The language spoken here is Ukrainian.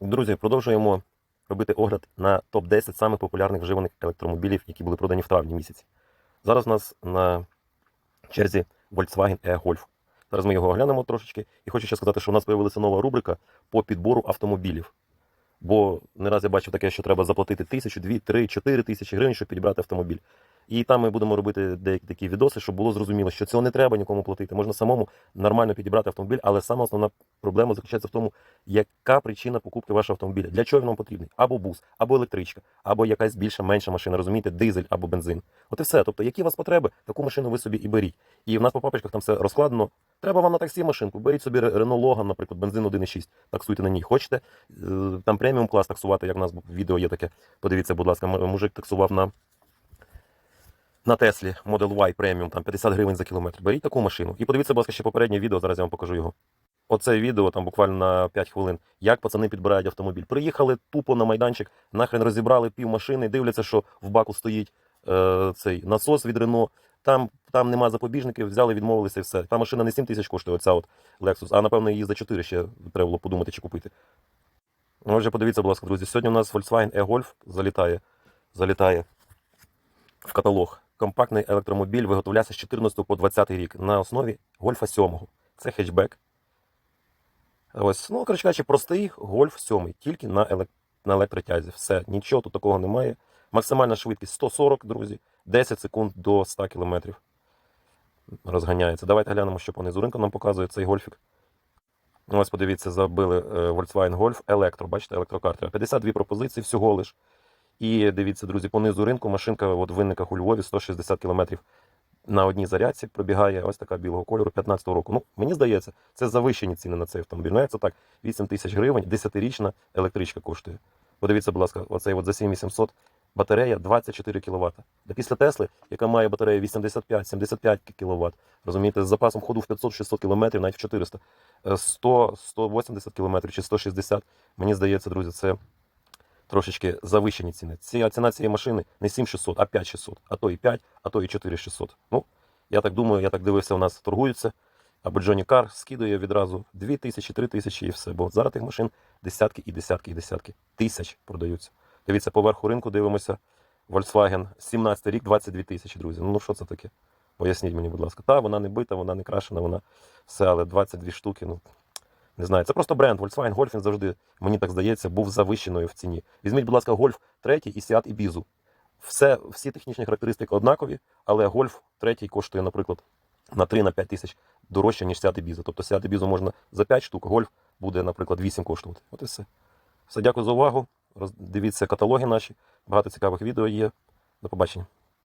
Друзі, продовжуємо робити огляд на топ-10 самих популярних вживаних електромобілів, які були продані в травні місяці. Зараз у нас на черзі Volkswagen e-Golf. Зараз ми його оглянемо трошечки. І хочу ще сказати, що у нас з'явилася нова рубрика по підбору автомобілів. Бо не раз я бачив таке, що треба заплатити тисячу, дві, три, чотири тисячі гривень, щоб підібрати автомобіль. І там ми будемо робити деякі такі відоси, щоб було зрозуміло, що цього не треба нікому платити. Можна самому нормально підібрати автомобіль, але саме основна проблема заключається в тому, яка причина покупки вашого автомобіля, для чого він вам потрібний? Або бус, або електричка, або якась більша менша машина, розумієте, дизель або бензин. От і все. Тобто, які у вас потреби, таку машину ви собі і беріть. І в нас по папочках там все розкладено. Треба вам на таксі машинку, беріть собі Renault Logan, наприклад, бензин 1.6, таксуйте на ній. Хочете е, там преміум клас таксувати, як у нас в відео є таке. Подивіться, будь ласка, мужик таксував на. На Теслі Model Y Premium, там 50 гривень за кілометр. Беріть таку машину. І подивіться, будь ласка, ще попереднє відео, зараз я вам покажу його. Оце відео там буквально на 5 хвилин. Як пацани підбирають автомобіль. Приїхали тупо на майданчик, нахрен розібрали пів машини, дивляться, що в баку стоїть е, цей насос від Рено. Там, там нема запобіжників, взяли, відмовилися і все. Та машина не 7 тисяч коштує, оця от Lexus, а напевно її за 4 ще треба було подумати чи купити. Отже, подивіться, будь ласка, друзі. Сьогодні у нас Volkswagen e-Golf залітає, залітає в каталог. Компактний електромобіль виготовлявся з 14 по 20 рік на основі Гольфа 7. Це хетчбек. Ось, ну, коротше кажучи, простий Гольф 7, тільки на, елек... на електротязі. Все, нічого тут такого немає. Максимальна швидкість 140, друзі, 10 секунд до 100 км. Розганяється. Давайте глянемо, що понизу ринку нам показує цей гольфік. Ось, подивіться, забили е, Volkswagen Golf Електро, бачите, електрокартера. 52 пропозиції всього лиш. І дивіться, друзі, по низу ринку машинка от в винниках у Львові 160 км на одній зарядці пробігає ось така білого кольору 15-го року. Ну, мені здається, це завищені ціни на цей автомобіль. Ну, як це так, 8 тисяч гривень, 10-річна електричка коштує. Подивіться, будь ласка, оцей от за 7800 батарея 24 кВт. Та після Тесли, яка має батарею 85-75 кВт, розумієте, з запасом ходу в 500-600 км, навіть в 400, е, 100-180 км чи 160, мені здається, друзі, це трошечки завищені ціни. Ці, ціна цієї машини не 7600, а 5600, а то і 5, а то і 4600. Ну, я так думаю, я так дивився, у нас торгуються. Або Джоні Кар скидує відразу 2000, 3000 і все. Бо зараз тих машин десятки і десятки і десятки тисяч продаються. Дивіться, поверху ринку дивимося. Volkswagen 17 рік, 22 тисячі, друзі. Ну що це таке? Поясніть мені, будь ласка. Та, вона не бита, вона не крашена, вона все, але 22 штуки, ну не знаю. Це просто бренд. Volkswagen Golf він завжди, мені так здається, був завищеною в ціні. Візьміть, будь ласка, Golf 3 і Seat Ibiza. Все, всі технічні характеристики однакові, але Golf 3 коштує, наприклад, на 3-5 тисяч дорожче, ніж Seat Ibiza. Тобто Seat Ibiza можна за 5 штук, Golf буде, наприклад, 8 коштувати. От і все. Все, дякую за увагу. Дивіться каталоги наші. Багато цікавих відео є. До побачення.